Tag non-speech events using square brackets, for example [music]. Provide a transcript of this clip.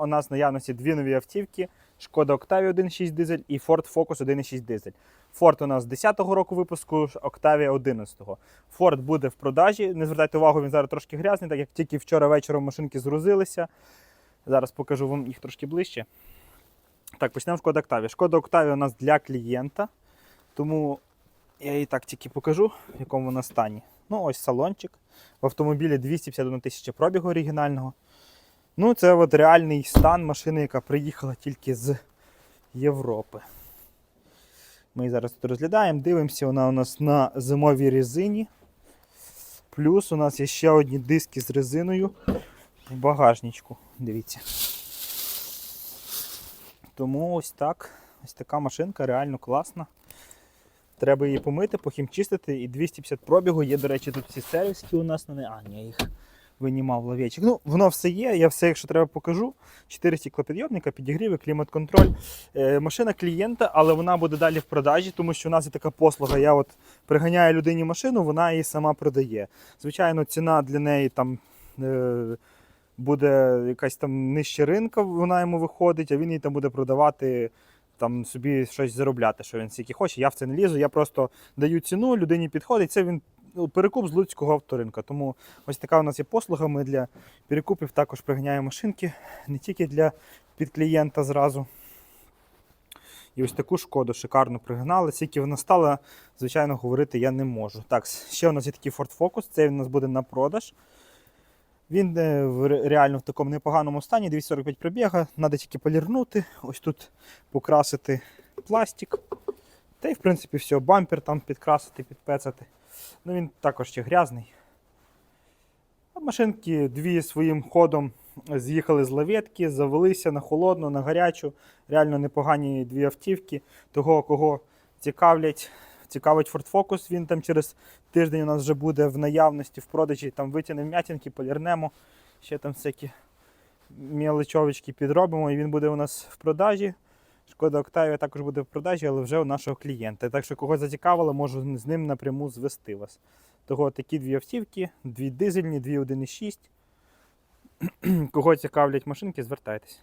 У нас в наявності дві нові автівки: Шкода Octavia 1.6 дизель і Ford Focus 1.6 дизель. Ford у нас 10-го року випуску, Octavia 11-го. Ford буде в продажі. Не звертайте увагу, він зараз трошки грязний, так як тільки вчора вечором машинки згрузилися. Зараз покажу вам їх трошки ближче. Так, почнемо з Шкода Octavia. Шкода Octavia у нас для клієнта, тому я її так тільки покажу, в якому вона стані. Ну, ось салончик. В автомобілі 251 тисяча пробігу оригінального. Ну, це от реальний стан машини, яка приїхала тільки з Європи. Ми її зараз тут розглядаємо, дивимося, вона у нас на зимовій резині. Плюс у нас є ще одні диски з резиною в багажничку. Дивіться. Тому ось так. Ось така машинка реально класна. Треба її помити, похімчистити і 250 пробігу. Є, до речі, тут всі сервіски у нас на неї. А, ні, їх винімав ловечик. Ну, воно все є, я все, якщо треба, покажу. 4 стеклопідйомника, підігріви, клімат-контроль. Е, машина клієнта, але вона буде далі в продажі, тому що у нас є така послуга. Я от приганяю людині машину, вона її сама продає. Звичайно, ціна для неї там. Е, Буде якась там нижча ринка, вона йому виходить, а він її там буде продавати, там собі щось заробляти, що він стільки хоче. Я в це не лізу. Я просто даю ціну, людині підходить. Це він перекуп з Луцького авторинка. Тому ось така у нас є послуга. Ми для перекупів також приганяємо машинки, не тільки для підклієнта зразу. І ось таку шкоду шикарно пригнали. Скільки вона стала, звичайно, говорити я не можу. Так, ще у нас є такий Ford Focus, це він у нас буде на продаж. Він е, реально в такому непоганому стані, 245 пробіга, треба тільки полірнути, ось тут покрасити пластик. Та й в принципі все, бампер там підкрасити, підпецати. Ну він також ще грязний. Машинки дві своїм ходом з'їхали з лаветки, завелися на холодну, на гарячу. Реально непогані дві автівки. Того, кого цікавлять, цікавить Ford Focus, він там через тиждень у нас вже буде в наявності в продажі. Там витягнемо м'ятінки, полірнемо, ще там всякі мілочовички підробимо, і він буде у нас в продажі. Шкода Октавія також буде в продажі, але вже у нашого клієнта. Так що кого зацікавило, можу з ним напряму звести вас. Того такі дві автівки, дві дизельні, дві 1.6. [clears throat] Кого цікавлять машинки, звертайтесь.